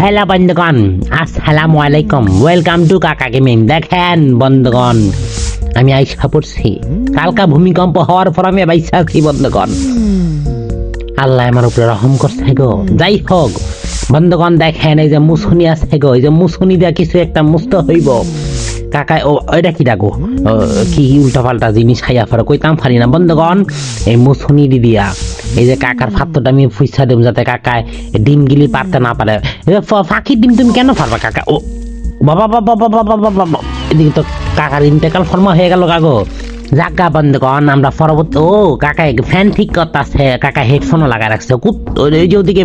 Hello বন্ধুগণ আসসালামু আলাইকুম ওয়েলকাম টু কাকা গেমিং দেখেন বন্ধুগণ, আমি আইসা পড়ছি। কালকা ভূমিকম্প হওয়ার পর আমি বাইসা আছি বন্ধুগণ। আল্লাহ আমার উপরে রহম করছে গো। যাই হোক, বন্ধুগণ দেখেন, এই যে মুসুনি আছে গো, এই যে মুসুনি দিয়া কিছু একটা মুস্ত হইব। কাকা ও এটা কি ডাকো। কি উল্টা পাল্টা জিনিস খাইয়া ফেরো, কইতাম পারি না। বন্ধুগণ, এই মুসুনি দিয়া এই যে কাকার ফাত্তটা আমি ফুইসা দেব যাতে কাকায় ডিম গিলি পারতে না পারে। ফাঁকির ডিম তুমি কেন পারবা কাকা? ও, বাবা বাবা বাবা বাবা বাবা এদিকে তো কাকার ইন্টেকাল ফর্মা হয়ে গেল কাগো জাগা বন্ধ কন আমরা পরবর্তী ও কাকা ফ্যান ঠিক করতেছে। কাকা হেডফোনও লাগায় রাখছে। ওই যে ওদিকে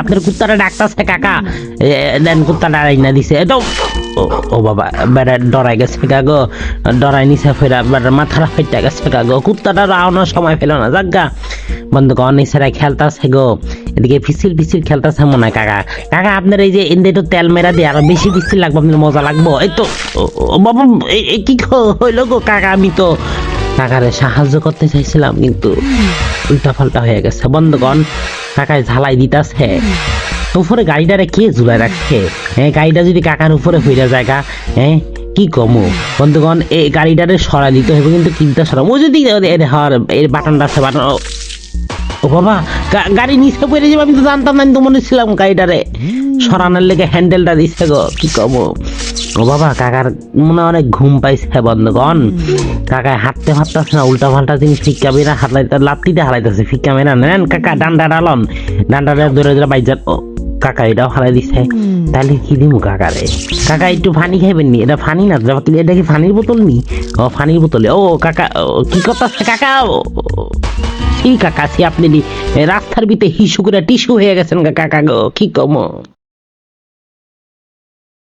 আপনার কুত্তাটা ডাকতেছে কাকা। দেন, কুত্তাটা না দিছে। এটা ও বাবা, বেড়া ডরাই গেছে কাগো ডরাই নিছে ফেরা বেড়ার মাথাটা ফেটে গেছে কাগো কুত্তাটা রাওনার সময় পেল না জাগা বন্ধু, কন এছাড়া খেলতাছে গো। এদিকে ফিসিল ফিসিল খেলতেছে মনে হয় কাকা। কাকা, আপনার এই যে ইন্দে একটু তেল মেরা দিয়ে আরও বেশি ফিসিল লাগবে, আপনার মজা লাগবো। এই তো বাবা কি হইল গো কাকা আমি তো। কাকারে সাহায্য করতে চাইছিলাম, কিন্তু উল্টা পাল্টা হয়ে গেছে। বন্ধুগণ কাকায় ঝালাই দিতাছে। উপরে গাড়িটারে কে ঝুলাই রাখছে। হ্যাঁ গাড়িটা যদি কাকার উপরে হইয়া জায়গা হ্যাঁ কি কমু বন্ধুগণ এই গাড়িটারে সরা দিতে হবে কিন্তু কিনতে সরাম ও যদি হর, এর বাটনটা আছে বাটন ও বাবা গাড়ি নিচে পড়ে যাবে, আমি তো জানতাম না তো মনে ছিলাম গাড়িটারে সরানোর লেগে হ্যান্ডেলটা দিচ্ছে গো, কি কম ও? বাবা, কাকার মনে অনেক ঘুম পাইছে বন্ধুগণ। কাকায় হাঁটতে হাঁটতেছে না উল্টা পাল্টা জিনিস ফিক্কা বেরা হাতলাইতে, লাত্তিতে হারাইতেছে ফিক্কা মেরা নেন কাকা, ডান্ডা ডালন ডান্ডাটা ধরে ধরে বাইজার ও কাকা এটাও হারাই দিছে। তাহলে কি দিমু কাকারে? কাকা একটু ফানি খাইবেন নি? এটা ফানি না তো, এটা কি ফানির বোতল নি? ও ফানির বোতলে। ও কাকা কি কথা কাকা? ঠিক কাকা সে আপনি রাস্তার ভিতরে হিসু করে টিস্যু হয়ে গেছেন কাকা গো কি কম?